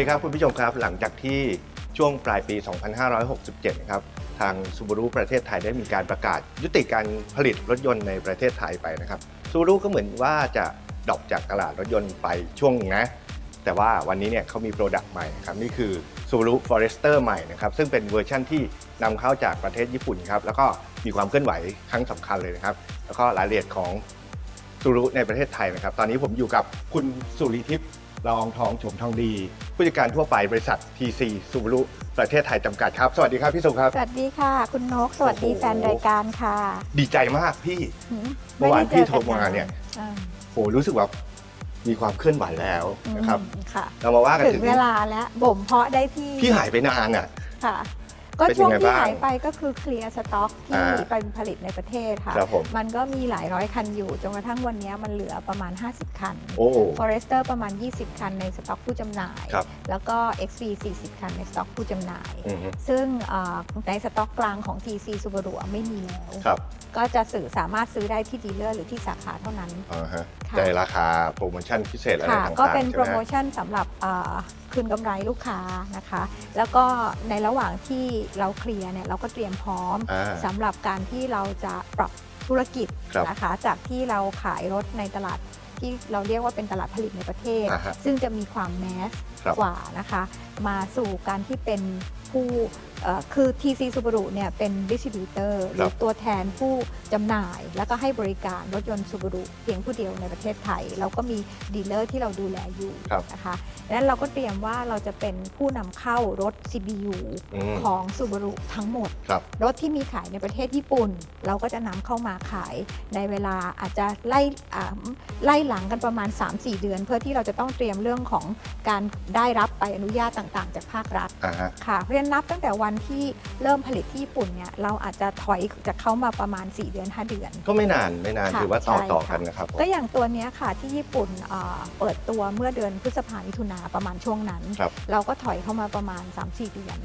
วัสดีครับคุณผู้ชมครับ หลังจากที่ช่วงปลายปี 2567 นะครับ ทางซูบ a รุประเทศไทยได้มีการประกาศ ยุติการผลิตรถยนต์ในประเทศไทยไปนะครับซูบ a รุก็เหมือนว่าจะดรอปจากตลาดรถยนต์ไปช่วงหนึงนะ แต่ว่าวันนี้เนี่ยเขามีโปรดักต์ใหม่นะครับนี่คือ Subaru Forester ใหม่นะครับซึ่งเป็นเวอร์ชั่นที่นำเข้าจากประเทศญี่ปุ่นครับแล้วก็มีความเคลื่อนไหวครั้งสำคัญเลยนะครับ แล้วก็รายละเอียดของซูรุในประเทศไทยนะครับ ตอนนี้ผมอยู่กับคุณสุริทิพย์ ละอองทองโฉมทองดี ผู้จัดการทั่วไปบริษัท TC ซูรุประเทศไทยจำกัดครับ สวัสดีครับพี่สุครับสวัสดีค่ะ คุณนกสวัสดีโอ้โหแฟนรายการค่ะ ดีใจมากพี่หืเมื่อวานไได้พี่จโทรมาเนี่ยอ่าโหรู้สึกว่ามีความเคลื่อนไหวแล้วนะครับ อืมค่ะ เรามาว่ากันถึถึงงเวลาแล้วบ่มเพาะได้ที่พี่หายไปนานอะ ค่ะ ก็เป็นช่วงยังไงที่บ้าง หายไปก็คือเคลียร์สต็อกที่อ่าไปผลิตในประเทศค่ะ ครับผม มันก็มีหลายร้อยคันอยู่ จนกระทั่งวันนี้มันเหลือประมาณ 50 คัน โอ้ Forester ประมาณ 20 คันในสต็อกผู้จำหน่าย ครับ แล้วก็ XV 40 คันในสต็อกผู้จำหน่าย อือฮึซึ่งเอ่อในสต็อกกลางของ TC Subaru ไม่มีแล้ว ครับก็จะสื่อสามารถซื้อได้ที่ดีลเลอร์หรือที่สาขาเท่านั้น อ่าฮะค่ะในราคาโปรโมชั่นพิเศษอะไรค่ะ ต่างๆก็เป็นใช่โปรไหมโมชั่นสำหรับเอ่อ คืนกำไรลูกค้านะคะ แล้วก็ในระหว่างที่เราเคลียร์เนี่ยเราก็เตรียมพร้อมอ่า สำหรับการที่เราจะปรับธุรกิจครับนะคะ จากที่เราขายรถในตลาดที่เราเรียกว่าเป็นตลาดผลิตในประเทศ อ่าฮะซึ่งจะมีความแมสครับ กว่านะคะ มาสู่การที่เป็นผู้ เอ่อคือ TC Subaru เนี่ยเป็นดิสติบิวเตอร์หรือตัวแทนผู้จำหน่าย แล้วก็ให้บริการรถยนต์ Subaru เพียงผู้เดียวในประเทศไทย แล้วก็มีดีลเลอร์ที่เราดูแลอยู่ครับนะคะดังนั้นเราก็เตรียมว่าเราจะเป็นผู้นำเข้ารถ CBU อืม ของ Subaru ทั้งหมด ครับ รถที่มีขายในประเทศญี่ปุ่น เราก็จะนำเข้ามาขายในเวลาอาจจะไล่อ่าไล่หลังกันประมาณ 3-4 เดือน เพื่อที่เราจะต้องเตรียมเรื่องของการได้รับใบอนุญาตต่างๆ จากภาครัฐ อ่าฮะ ค่ะเพราะฉะนั้นนับตั้งแต่วันที่เริ่มผลิตที่ญี่ปุ่นเนี่ยเราอาจจะถอยจากเขามาประมาณ 4 เดือน 5 เดือน ก็ไม่นานไม่นานค่ะถือว่าต่อใช่ ต่อค่ะกันนะครับผมก็อย่างตัวเนี้ยค่ะที่ญี่ปุ่นเอ่อเปิดตัวเมื่อเดือนพฤษภามิถุนาประมาณช่วงนั้น ครับเราก็ถอยเข้ามาประมาณ 3-4 เดือน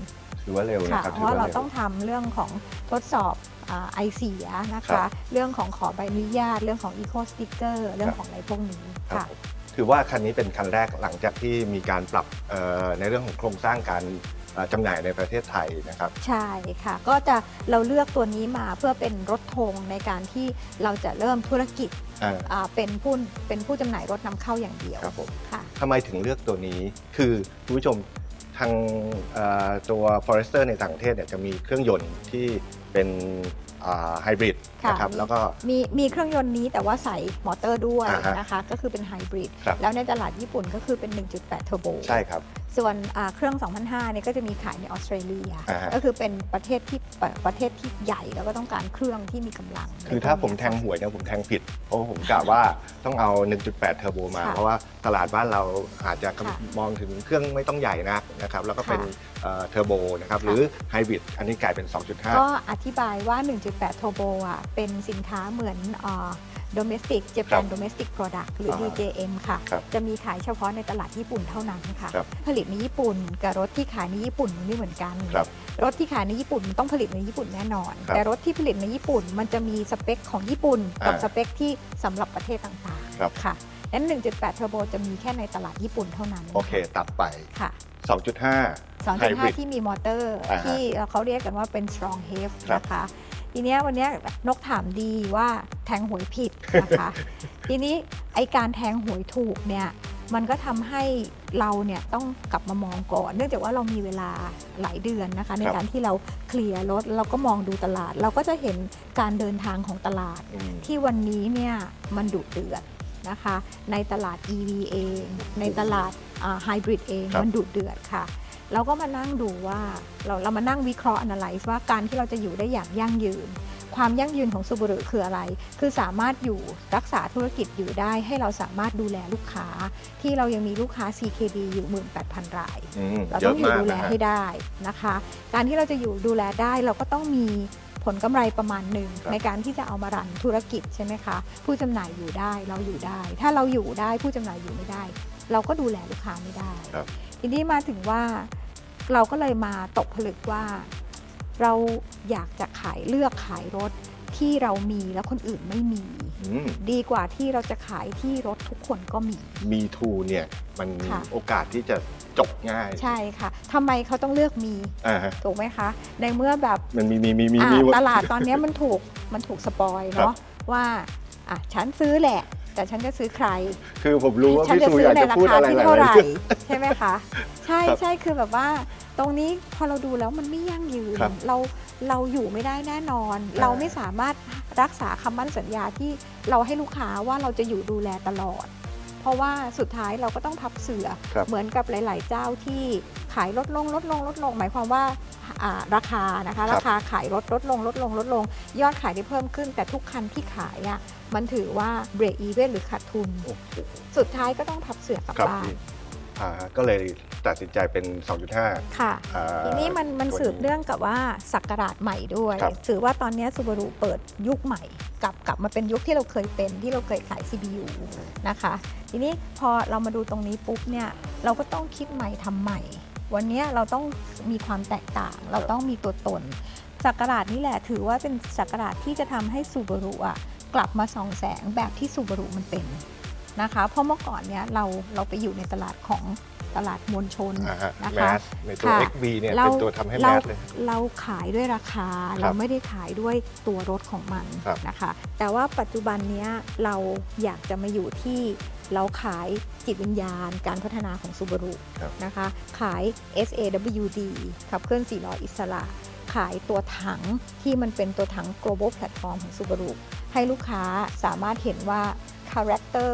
ถือว่าเร็วนะค่ะครับเพถือราะว่าเราเร็ว ต้องทำเรื่องของทดสอบอ่าไอเสียนะครัคะ บ เรื่องของขอใบอนุญาต เรื่องของ Eco Sticker เรื่องของอะไรพวกนี้ครับค่ะผมถือว่าคันนี้เป็นคันแรกหลังจากที่มีการปรับเอ่อในเรื่องของโครงสร้างการเอ่อจำหน่ายในประเทศไทยนะครับ ใช่ค่ะ ก็จะเราเลือกตัวนี้มาเพื่อเป็นรถธงในการที่เราจะเริ่มธุรกิจอ่าอ่าเป็นผู้เป็นผู้จำหน่ายรถนำเข้าอย่างเดียวครับผมค่ะ ทำไมถึงเลือกตัวนี้คือคุณผู้ชมทางเอ่อตัว Forester ในต่างประเทศเนี่ยจะมีเครื่องยนต์ที่เป็นไฮบริดค่ะ นะครับแล้วก็ มีมีเครื่องยนต์นี้แต่ว่าใส่มอเตอร์ด้วยอ่าฮะนะคะ ก็คือเป็นไฮบริดครับ แล้วในตลาดญี่ปุ่นก็คือเป็น 1.8 เทอร์โบ ใช่ครับ ส่วนอ่าเครื่อง 2005เนี่ยก็จะมีขายในออสเตรเลียอ่าฮะก็คือเป็นประเทศที่ประประเทศที่ใหญ่แล้วก็ต้องการเครื่องที่มีกำลัง คือถ้าผมแทงหวยเนี่ยผมแทงผิด เพราะว่าผมกะว่าต้องเอา 1.8 เทอร์โบมาค่ะเพราะว่าตลาดบ้านเราอาจจะค่ะมองถึงเครื่องไม่ต้องใหญ่นักนะครับแล้วก็เป็นค่ะเทอร์โบนะครับค่ะหรือไฮบริดอันนี้กลายเป็น 2.5 ก็อธิบายว่า 1.8 Turbo อะเป็นสินค้าเหมือน อ่า domestic ครั Japan บ domestic product หรือ อ่า DJM ค่ะ ครับจะมีขายเฉพาะในตลาดญี่ปุ่นเท่านั้นค่ะ ครับผลิตในญี่ปุ่นกับรถที่ขายในญี่ปุ่นมันไม่เหมือนกัน ครับรถที่ขายในญี่ปุ่นมันต้องผลิตในญี่ปุ่นแน่นอน ครับแต่รถที่ผลิตในญี่ปุ่นมันจะมีสเปคของญี่ปุ่น กับอ่าสเปคที่สำหรับประเทศต่างครับ ๆค่ะนั้น 1.8 Turbo จะมีแค่ในตลาดญี่ปุ่นเท่านั้นโอเค ตัดไป ค่ะ 2.5ไฮบริด2.5 ที่มีมอเตอร์ อ่าฮะที่เขาเรียกกันว่าเป็น strong h a v ครับนะคะ ทีเนี้ยวันเนี้ยนกถามดีว่าแทงหวยผิดนะคะ ทีนี้ไอการแทงหวยถูกเนี่ยมันก็ทำให้เราเนี่ยต้องกลับมามองก่อน เนื่องจากว่าเรามีเวลาหลายเดือนนะคะ ในครับการที่เราเคลียร์รถเราก็มองดูตลาด เราก็จะเห็นการเดินทางของตลาดอืมที่วันนี้เนี่ยมันดุเดือดนะคะ ในตลาด EV เอง ในตลาดไฮบริดเองครับมันดุเดือดค่ะ เราก็มานั่งดูว่าเราเรามานั่งวิเคราะห์ analyze ว่าการที่เราจะอยู่ได้อย่างยั่งยืน ความยั่งยืนของซูบ a รุคืออะไร คือสามารถอยู่รักษาธุรกิจอยู่ได้ ให้เราสามารถดูแลลูกค้า ที่เรายังมีลูกค้า CKD อยู่ 18,000 รายอืมเราเยต้ออะงอยู่มากดูแลนะฮะให้ได้นะคะ การที่เราจะอยู่ดูแลได้เราก็ต้องมีผลกำไรประมาณหนึ่งครับ ในการที่จะเอามารันธุรกิจใช่ไหมคะ ผู้จำหน่ายอยู่ได้เราอยู่ได้ ถ้าเราอยู่ได้ผู้จำหน่ายอยู่ไม่ได้ เราก็ดูแลลูกค้าไม่ได้ ครับทีนี้มาถึงว่าเราก็เลยมาตกผลึกว่า เราอยากจะขายเลือกขายรถที่เรามีแล้วคนอื่นไม่มี อืมดีกว่าที่เราจะขายที่รถทุกคนก็มี มีทูเนี่ยมันมีค่ะ โอกาสที่จะจบง่ายใช่ค่ะทำไมเขาต้องเลือกมีอ่าฮะถูกไหมคะ ในเมื่อแบบ มันมีมีมีมีอ่ามีหมดตลาดตอนเนี้ยมันถูกมันถูกสปอยครับเนาะว่าอะฉันซื้อแหละ แต่ฉันจะซื้อใคร คือผมรู้ว่าฉันพี่จะซูซื้อยากในจะราพูดคาอะไรที่หลายเท่าไหร่ๆเรื่องใช่ไหมคะ ใช่ครับใช่คือแบบว่า ตรงนี้พอเราดูแล้วมันไม่ยั่งยืนครับเราเราอยู่ไม่ได้แน่นอนอ่าเราไม่สามารถรักษาคำมั่นสัญญาที่เราให้ลูกค้าว่าเราจะอยู่ดูแลตลอด เพราะว่าสุดท้ายเราก็ต้องพับเสือ ครับเหมือนกับหลาย ๆ เจ้าที่ ขายลดลงลดลงลดลง หมายความว่าอ่าราคานะคะราคาขายลดลดลงลดลงลดลง ยอดขายได้เพิ่มขึ้น แต่ทุกคันที่ขายอะมันถือว่าเบรกอีเวนหรือขาดทุนโอ้โหสุดท้ายก็ต้องพับเสือกลับครับบ้านพี่อ่าก็เลยตัดสินใจเป็น 2.5 ค่ะอ่าทีนี้มันมันตัวสืบเนื่องกับว่าสักราชใหม่ด้วยครับถือว่าตอนนี้ซูบารุเปิดยุคใหม่ กลับกลับมาเป็นยุคที่เราเคยเป็นที่เราเคยขาย CPU นะคะ ทีนี้พอเรามาดูตรงนี้ปุ๊บเนี่ย เราก็ต้องคิดใหม่ทำใหม่ วันนี้เราต้องมีความแตกต่าง เราต้องมีตัวตนสักราชนี่แหละถือว่าเป็นสักราชที่จะทำให้ซูบารุอะกลับมาส่องแสงแบบที่ซูบารุมันเป็นนะคะ เพราะเมื่อก่อนเนี้ยเราเราไปอยู่ในตลาดของตลาดมวลชนอ่าฮะนะคะแมสในตัวค่ะ XV เนี่ยเราเป็นตัวทำให้แมเราสเลยเราขายด้วยราคาเราไม่ได้ขายด้วยตัวรถของมันครับนะคะ แต่ว่าปัจจุบันเนี้ยเราอยากจะมาอยู่ที่ เราขายจิตวิญญาณการพัฒนาของ Subaru ครับนะคะ ขาย SAWD ขับเคลื่อน4ล้ออิสระ ขายตัวถังที่มันเป็นตัวถัง global platform ของ Subaru ให้ลูกค้าสามารถเห็นว่า character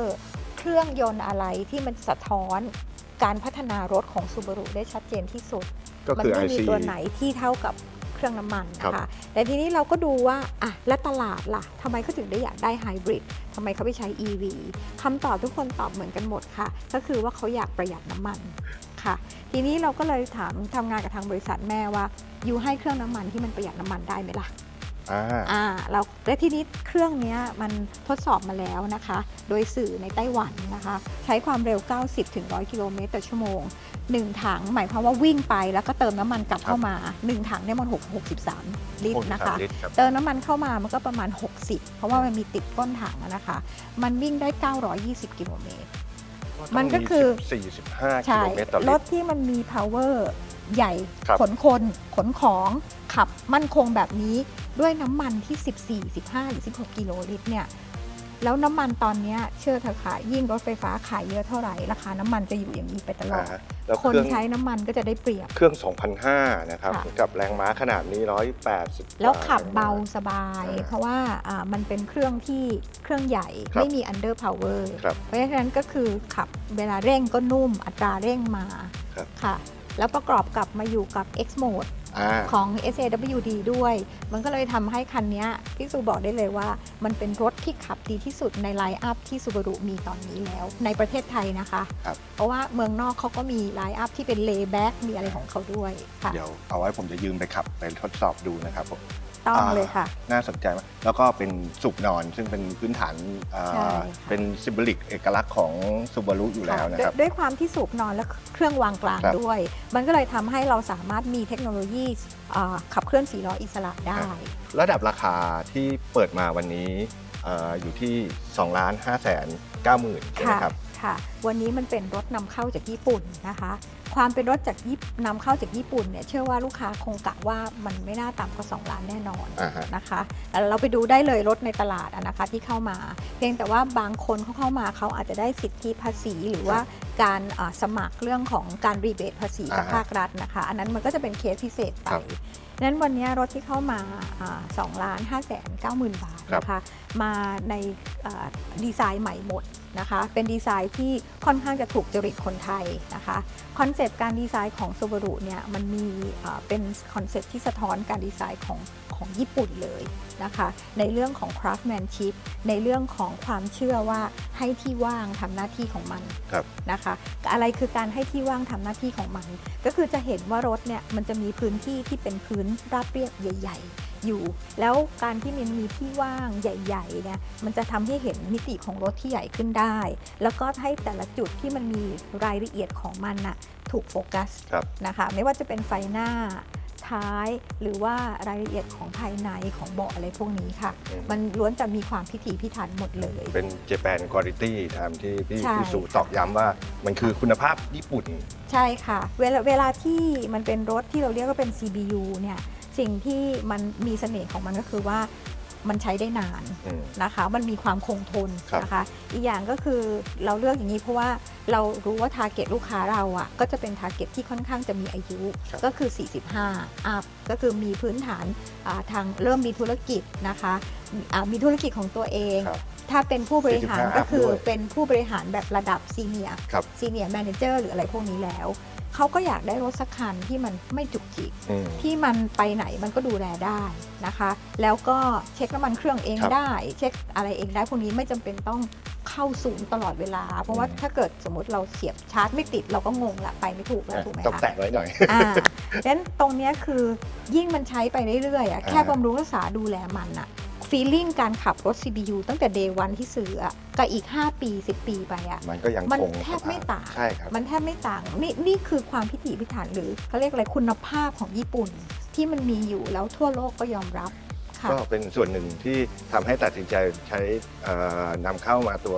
เครื่องยนต์อะไรที่มันสะท้อนการพัฒนารถของ Subaru ได้ชัดเจนที่สุดก็มัคือไม่มี IC ตัวไหนที่เท่ากับ เครื่องน้ำมันครับนะคะแต่ทีนี้เราก็ดูว่าอะและตลาดล่ะทำไมเขาถึงได้อยากได้ไฮบริดทำไมเขาไปใช้ EV คำตอบทุกคนตอบเหมือนกันหมดค่ะ ก็คือว่าเขาอยากประหยัดน้ำมันค่ะ ทีนี้เราก็เลยถามทำงานกับทางบริษัทแม่ว่าอยู่ให้เครื่องน้ำมันที่มันประหยัดน้ำมันได้ไหมล่ะ อ่า อ่าเราและทีนี้เครื่องเนี้ยมันทดสอบมาแล้วนะคะ โดยสื่อในไต้หวันนะคะ ใช้ความเร็ว 90ถึง100 กิโลเมตรต่อชั่วโมง 1 ถังหมายความว่าวิ่งไปแล้วก็เติมน้ำมันกลับเข้ามา 1 ถังเนี่ยมัน6 63 ลิตรนะคะลิตรครับเติมน้ำมันเข้ามามันก็ประมาณ 60 เพราะว่ามันมีติดก้นถังอะนะคะ มันวิ่งได้ 920 กิโลเมตร มันก็คือ 45 กิใช่โลเมตรต่อรลิถตรที่มันมี power ใหญ่ครับขนคนขนของขับมั่นคงแบบนี้ด้วยน้ำมันที่ 14 15 หรือ 16 กิโลลิตรเนี่ย แล้วน้ำมันตอนเนี้ยเชื่อเถอะค่ะยิ่งรถไฟฟ้าขายเยอะเท่าไหร่ราคาน้ำมันจะอยู่อย่างนี้ไปตลออ่าดฮะแล้วคนเครื่องใช้น้ำมันก็จะได้เปรียบ เครื่อง 2,500 นะครับ ค่ะ กับแรงม้าขนาดนี้ 180 แล้วขับแรงม้เบาสบาย อ่าเพราะว่าอ่ามันเป็นเครื่องที่เครื่องใหญ่ครับ ไม่มี under power ครับ เพราะฉะนั้นก็คือขับเวลาเร่งก็นุ่มอัตราเร่งมาครับ ค่ะ แล้วประกอบกับมาอยู่กับ X mode อ่า ของ SAWD ด้วย มันก็เลยทำให้คันเนี้ยพี่ซูบอกได้เลยว่า มันเป็นรถที่ขับดีที่สุดในไลน์อัพที่ซูบารุมีตอนนี้แล้ว ในประเทศไทยนะคะครับเพราะว่าเมืองนอกเขาก็มีไลน์อัพที่เป็นเลย์แบ็กมีอะไรของเขาด้วยค่ะเดี๋ยวเอาไว้ผมจะยืมไปขับไปทดสอบดูนะครับผม ต้องอ่าเลยค่ะ น่าสนใจมากแล้วก็เป็นสุกนอนซึ่งเป็นพื้นฐานอ่าใช่ค่ะ เป็นซิมบลิกเอกลักษณ์ของซูบารุอยู่แล้วนะครับ ด้วยด้วยความที่สูบนอนและเครื่องวางกลางครับ ด้วย มันก็เลยทำให้เราสามารถมีเทคโนโลยีอ่าขับเคลื่อนสีล้ออิสระได้ ระดับราคาที่เปิดมาวันนี้เอ่ออยู่ที่2ล้าน5แสน9หมื่นใช่ไหมค่ะ ครับ ค่ะ วันนี้มันเป็นรถนำเข้าจากญี่ปุ่นนะคะ ความเป็นรถจากญี่นำเข้าจากญี่ปุ่นเนี่ยเชื่อว่าลูกค้าคงกะว่ามันไม่น่าต่ำกว่า2ล้านแน่นอนอ่าฮะนะคะแล้วเราไปดูได้เลยรถในตลาดอะนะคะที่เข้ามา เพียงแต่ว่าบางคนเขาเข้ามาเขาอาจจะได้สิทธิภาษีหรือว่าการอ่าสมัครเรื่องของการรีเบทภาษีกับอ่าฮะภาครัฐนะคะ อันนั้นมันก็จะเป็นเคสพิเศษไปครับนั้นวันนี้รถที่เข้ามาสองล้านห้าแสนเก้าหมื่นบาทนะคะ มาในอ่าดีไซน์ใหม่หมด นะคะ เป็นดีไซน์ที่ค่อนข้างจะถูกจริตคนไทยนะคะคอนเซปต์การดีไซน์ของ Subaru เนี่ยมันมีอ่าเป็นคอนเซปต์ที่สะท้อนการดีไซน์ของของญี่ปุ่นเลยนะคะ ในเรื่องของ craftsmanship ในเรื่องของความเชื่อว่าให้ที่ว่างทำหน้าที่ของมันครับนะคะ อะไรคือการให้ที่ว่างทำหน้าที่ของมัน ก็คือจะเห็นว่ารถเนี่ยมันจะมีพื้นที่ที่เป็นพื้นราบเรียบใหญ่ ๆ อยู่ แล้วการที่มันมีที่ว่างใหญ่ๆเนี่ยมันจะทำให้เห็นมิติของรถที่ใหญ่ขึ้นได้ แล้วก็ให้แต่ละจุดที่มันมีรายละเอียดของมันน่ะถูกโฟกัสครับนะคะไม่ว่าจะเป็นไฟหน้าท้ายหรือว่ารายละเอียดของภายในของเบาะอะไรพวกนี้ค่ะอืมมันล้วนจะมีความพิถีพิถันหมดเลย เป็นเจแปนคุณ i t y ตามที่พี่ใช่พี่สุตอกย้ำว่ามันคือคุณภาพญี่ปุ่น ใช่ค่ะ เวลาเวลาที่มันเป็นรถที่เราเรียกว่าเป็น CBU เนี่ย สิ่งที่มันมีเสน่ห์ของมันก็คือว่ามันใช้ได้นานอืม นะคะ มันมีความคงทนครับ นะคะ อีกอย่างก็คือเราเลือกอย่างนี้เพราะว่าเรารู้ว่าทาร์เก็ตลูกค้าเราอะ่ะก็จะเป็นทาร์เก็ตที่ค่อนข้างจะมีอายุครับ ก็คือ 45อัพก็คือมีพื้นฐานอ่าทางเริ่มมีธุรกิจนะคะอ่ามีธุรกิจของตัวเอง ครับ ถ้าเป็นผู้บริหาร45ก็คือด้วย เป็นผู้บริหารแบบระดับซีเนีย ครับ ซีเนียร์แมเนเจอร์หรืออะไรพวกนี้แล้ว เขาก็อยากได้รถสักคันที่มันไม่จุกจิกอืม ที่มันไปไหนมันก็ดูแลได้นะคะ แล้วก็เช็คน้ำมันเครื่องเองครับได้ เช็คอะไรเองได้พวกนี้ไม่จำเป็นต้องเข้าศูนย์ตลอดเวลา เพราะว่าอืม ถ้าเกิดสมมติเราเสียบชาร์จไม่ติดเราก็งงละไปไม่ถูกแล้วถูกไหมต้องคะแตะไว้หน่อย อ่าดังนั้นตรงเนี้ยคือยิ่งมันใช้ไปเรื่อยๆอะอ่าแค่บำรุงรักษาดูแลมันอะ ฟีลลิ่งการขับรถ CBU ตั้งแต่ day วันที่ซื้ออะกับอีก 5 ปี 10 ปีไปอะมันก็ยังมันคงแทบไม่ต่างใช่ครับมันแทบไม่ต่างนี่นี่คือความพิถีพิถันหรือเขาเรียกอะไรคุณภาพของญี่ปุ่น ที่มันมีอยู่แล้วทั่วโลกก็ยอมรับค่ะก็เป็นส่วนหนึ่งที่ทำให้ตัดสินใจใช้เอ่อนำเข้ามาตัว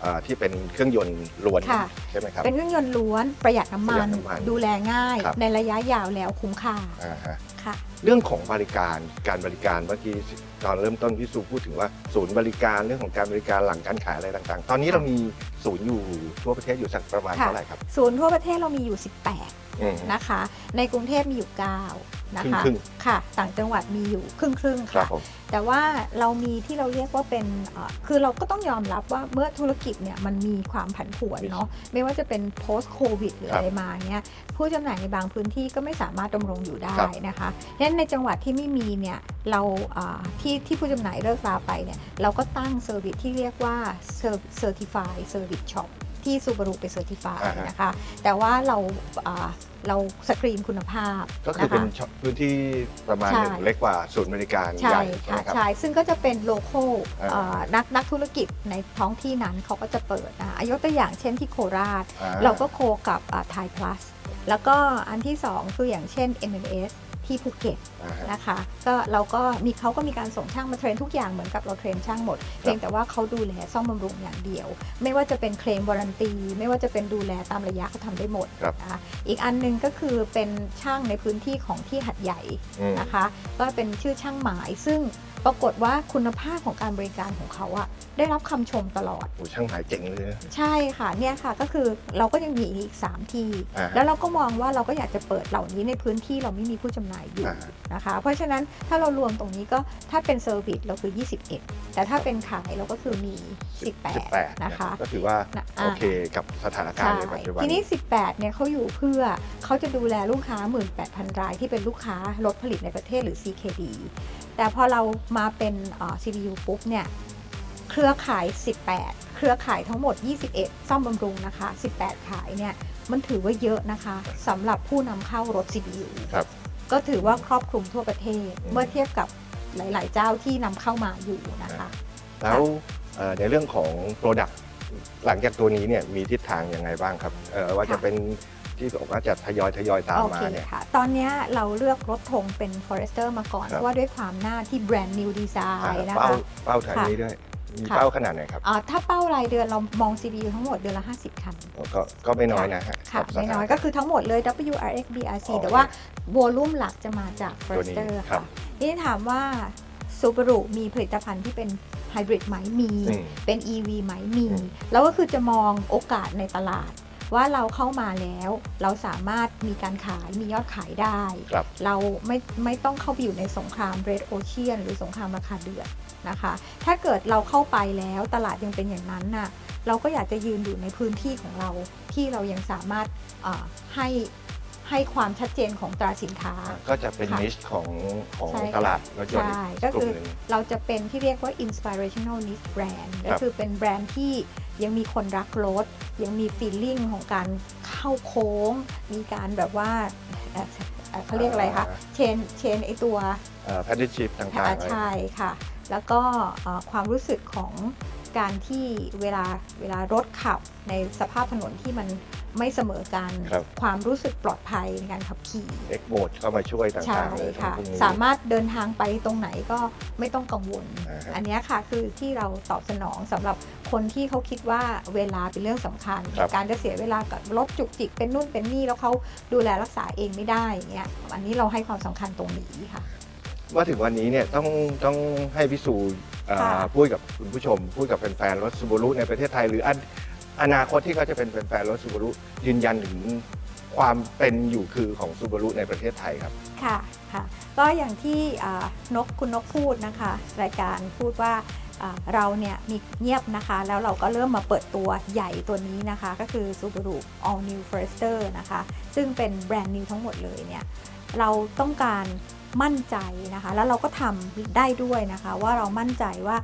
เอ่อที่เป็นเครื่องยนต์ล้วนค่ะใช่ไหมครับเป็นเครื่องยนต์ล้วนประหยัดน้ำมัประหยันดน้ำมัน ดูแลง่ายครับในระยะยาวแล้วคุ้มค่าอ่าฮะค่ะ เรื่องของบริการการบริการเมื่อกี้ตอนเริ่มต้นพี่ซูพูดถึงว่าศูนย์บริการเรื่องของการบริการหลังการขายอะไรต่างๆ ตอนนี้เรามีศูนย์อยู่ทั่วประเทศอยู่สักประมาณค่ะเท่าไหร่ครับ ศูนย์ทั่วประเทศเรามีอยู่ 18อืมนะคะ ในกรุงเทพมีอยู่ 9 นะคะครึ่งค่ะ ต่างจังหวัดมีอยู่ครึ่งครึ่งๆครับค่ะผมแต่ว่าเรามีที่เราเรียกว่าเป็นเอ่อคือเราก็ต้องยอมรับว่าเมื่อธุรกิจเนี่ยมันมีความผันผวนเนาะไม่ว่าจะเป็น post covid หรือครับอะไรมาเนี่ยผู้จำหน่ายในบางพื้นที่ก็ไม่สามารถดำรงอยู่ได้ครับนะคะดังนั้นในจังหวัดที่ไม่มีเนี่ยเราเอ่อที่ที่ผู้จำหน่ายเลิกลาไปเนี่ยเราก็ตั้งเซอร์วิสที่เรียกว่า certified service shop ที่ซูบารุไปเซอร์ติฟายอ่าฮะนะคะ แต่ว่าเราอ่า เราสกรีนคุณภาพก็คือนะเป็นคะช็อปพื้นที่ประมาณใช่หนึ่งเล็กกว่าศูนย์บริการใหใช่ญ่ใช่ไหค่ะมครับ ใช่ ซึ่งก็จะเป็นโลโก้อ่านักนักธุรกิจในท้องที่นั้นเขาก็จะเปิดนะคะยกตัวอย่างเช่นที่โคราชอ่เราก็โคกับไทยพลัสแล้วก็อันที่ 2 คืออย่างเช่น MMS ที่ภูเก็ตอ่าฮะ นะคะ ก็เราก็มีเขาก็มีการส่งช่างมาเทรนทุกอย่างเหมือนกับเราเทรนช่างหมด เพียงแต่ว่าเขาดูแลซ่อมบำรุงอย่างเดียว ไม่ว่าจะเป็นเคลมวารันตี ไม่ว่าจะเป็นดูแลตามระยะเขาทำได้หมดครับ นะคะอีกอันหนึงก็คือเป็นช่างในพื้นที่ของที่หัดใหญ่ อืม นะคะก็เป็นชื่อช่างหมายซึ่งปรากฏว่าคุณภาพของการบริการของเขาอะได้รับคำชมตลอด โอ้ช่างหมายเจ๋งเลยนะ ใช่ค่ะเนี่ยค่ะก็คือเราก็ยังมีอีก 3 ที่ อ่าแล้วเราก็มองว่าเราก็อยากจะเปิดเหล่านี้ในพื้นที่เราไม่มีผู้จำหน่ายอยู่อ่านะคะ เพราะฉะนั้นถ้าเรารวมตรงนี้ก็ถ้าเป็นเซอร์วิสเราคือ 21 แต่ถ้าเป็นขายเราก็คือมี18นะคะ ก็ถือว่านะอ่า โอเคกับสถานการณ์ในปัจจุบัน ทีนี้ 18 เนี่ยเขาอยู่เพื่อเขาจะดูแลลูกค้า 18,000 รายที่เป็นลูกค้ารถผลิตในประเทศหรือ CKD แต่พอเรามาเป็นเอ่อ CDU ปุ๊บเนี่ย เครือข่าย 18 เครือข่ายทั้งหมด 21 ซ่อมบำรุงนะคะ 18 ขายเนี่ย มันถือว่าเยอะนะคะสำหรับผู้นำเข้ารถ CDU ครับก็ถือว่าครอบคลุมทั่วประเทศอืมเมื่อเทียบกับหลาย ๆ เจ้าที่นำเข้ามาอยู่นะคะ แล้วเอ่อในเรื่องของ Product หลังจากตัวนี้เนี่ยมีทิศทางยังไงบ้างครับเอ่อว่าจะค่ะเป็น ที่บอกว่าจะทยอยทยอยตามโอมาเคเนี่ย ค่ะ ตอนเนี้ยเราเลือกรถธงเป็น Forester มาก่อน ครับ เพราะว่าด้วยความหน้าที่แบรนด์ New อ่า Design นะเป้าคะ เป้าทางนี้ด้วย มีค่ะ เป้าขนาดไหนครับอ่าถ้าเป้ารายเดือนเรามอง CPU ทั้งหมดเดือนละ 50 คันก็ก็ไม่น้อยนะฮะค่ะกับสถาไม่น้อยก็คือทั้งหมดเลย WRX BRC อ๋อแต่ว่าวอลลุ่มหลักจะมาจาก ตัวนี้ Forester ครัค่ะ บนี่ถามว่า Subaru มีผลิตภัณฑ์ที่เป็นไฮบริดไหมมี อืม เป็น EV ไหมมี อืม แล้วก็คือจะมองโอกาสในตลาด ว่าเราเข้ามาแล้ว เราสามารถมีการขายมียอดขายได้ ครับ เราไม่ไม่ต้องเข้าไปอยู่ในสงคราม Red Ocean หรือสงครามราคาเดือดนะคะ ถ้าเกิดเราเข้าไปแล้วตลาดยังเป็นอย่างนั้นน่ะเราก็อยากจะยืนอยู่ในพื้นที่ของเราที่เรายังสามารถเอ่อให้ให้ความชัดเจนของตราสินค้า ก็จะเป็นค่ะนิชของของใช่ค่ะ ตลาดรถยนต์ใช่อีก็กกลุ่คืมอหนึ่ง เราจะเป็นที่เรียกว่า inspirational niche brand ครัก็บคือเป็นแบรนด์ที่ ยังมีคนรักรถ ยังมี feeling ของการเข้าโค้ง มีการแบบว่าเอ่อเอ่อเขาเรียกอะไรคะ เชน เชนไอตัว แพดดิชิพต่างๆอ่าอะไร ใช่ค่ะ แล้วก็เอ่อความรู้สึกของ การที่เวลาเวลารถขับในสภาพถนนที่มันไม่เสมอกันครับ ความรู้สึกปลอดภัยในการขับขี่ เอ็กโหมดเข้ามาช่วยต่ใช่างๆเลยค่ะทั้งพวกนี้ สามารถเดินทางไปตรงไหนก็ไม่ต้องกังวล อ่าฮะ อันเนี้ยค่ะคือที่เราตอบสนองสำหรับคนที่เขาคิดว่าเวลาเป็นเรื่องสำคัญ ครับ การจะเสียเวลากับรถจุกจิกเป็นนู่นเป็นนี่แล้วเขาดูแลรักษาเองไม่ได้อย่างเงี้ยอันนี้เราให้ความสำคัญตรงนี้ค่ะ ว่าถึงวันนี้เนี่ยต้องต้องให้พิสูจน์เอ่อค่ะ พูดกับคุณผู้ชม พูดกับแฟนๆรถซูบารุในประเทศไทย หรืออันอนาคตที่เขาจะเป็นแฟนๆรถซูบารุยืนยันถึงความเป็นอยู่คือของซูบารุในประเทศไทยครับ ค่ะค่ะก็อย่างที่อ่านกคุณนกพูดนะคะ รายการพูดว่าอ่าเราเนี่ยมีเงียบนะคะ แล้วเราก็เริ่มมาเปิดตัวใหญ่ตัวนี้นะคะ ก็คือ Subaru All New Forester นะคะ ซึ่งเป็นแบรนด์นิวทั้งหมดเลยเนี่ย เราต้องการมั่นใจนะคะ แล้วเราก็ทำได้ด้วยนะคะ ว่าเรามั่นใจว่า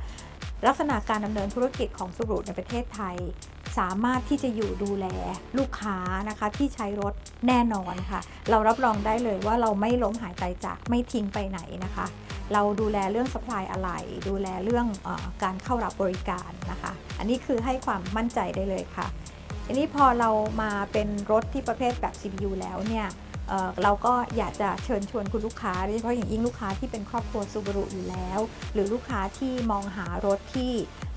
ลักษณะการดำเนินธุรกิจของ Subaru ในประเทศไทย สามารถที่จะอยู่ดูแลลูกค้านะคะที่ใช้รถแน่นอนค่ะ เรารับรองได้เลยว่าเราไม่ล้มหายใจจากไม่ทิ้งไปไหนนะคะ เราดูแลเรื่อง supply อะไรดูแลเรื่องอการเข้ารับบริการนะคะ อันนี้คือให้ความมั่นใจได้เลยค่ะทีนี้พอเรามาเป็นรถที่ประเภทแบบ CPU แล้วเนี่ย เราก็อยากจะเชิญชวนคุณลูกค้าโดยเฉพาะอย่างยิ่งลูกค้าที่เป็นครอบครัวซูบารุอยู่แล้ว หรือลูกค้าที่มองหารถที่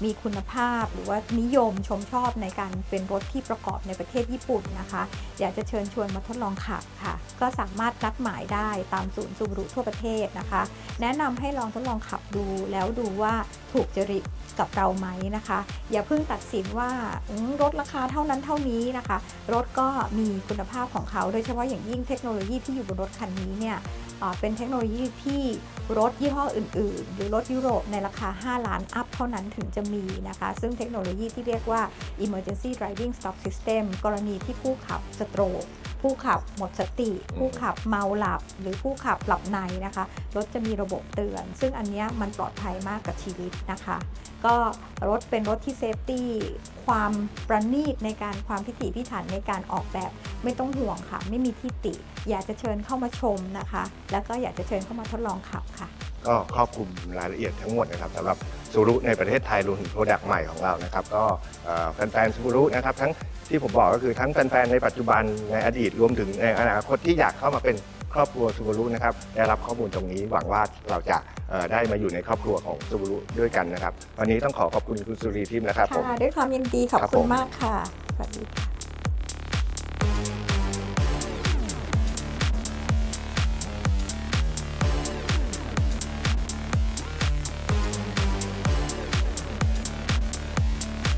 มีคุณภาพหรือว่านิยมชมชอบในการเป็นรถที่ประกอบในประเทศญี่ปุ่นนะคะ อยากจะเชิญชวนมาทดลองขับค่ะ ก็สามารถนัดหมายได้ตามศูนย์ซูบรุทั่วประเทศนะคะ แนะนำให้ลองทดลองขับดูแล้วดูว่าถูกจริตกับเราไหมนะคะ อย่าเพิ่งตัดสินว่ารถราคาเท่านั้นเท่านี้นะคะ รถก็มีคุณภาพของเขาโดยเฉพาะอย่างยิ่งเทคโนโลยีที่อยู่บนรถคันนี้เนี่ย เป็นเทคโนโลยีที่รถยี่ห้ออื่น ๆ หรือรถยุโรปในราคา 5 ล้านอัพเท่านั้นถึงจะมีนะคะ ซึ่งเทคโนโลยีที่เรียกว่า emergency driving stop system กรณีที่ผู้ขับสโตรก ผู้ขับหมดสติ ผู้ขับเมาหลับ หรือผู้ขับหลับในนะคะ รถจะมีระบบเตือน ซึ่งอันเนี้ยมันปลอดภัยมากกับชีวิตนะคะ ก็รถเป็นรถที่เซฟตี้ความประณีตในการความพิถีพิถันในการออกแบบไม่ต้องห่วงค่ะ ไม่มีที่ติ อยากจะเชิญเข้ามาชมนะคะ แล้วก็อยากจะเชิญเข้ามาทดลองขับค่ะ ก็ครอบคลุมรายละเอียดทั้งหมดนะครับสำหรับ ซูรุในประเทศไทยรวมถึงโปรดักต์ใหม่ของเรานะครับก็เอ่อแฟนๆซูรุนะครับทั้งที่ผมบอกก็คือทั้งแฟนๆในปัจจุบันในอดีตรวมถึงในอนาคตที่อยากเข้ามาเป็นครอบครัวซูรุนะครับได้รับข้อมูลตรงนี้หวังว่าเราจะเอ่อได้มาอยู่ในครอบครัวของซูรุด้วยกันนะครับ วันนี้ต้องขอขอบคุณคุณสุรีทิพย์นะครับผมค่ะด้วยความยินดีขอบครับคุผณมมากค่ะสวัสดีค่ะ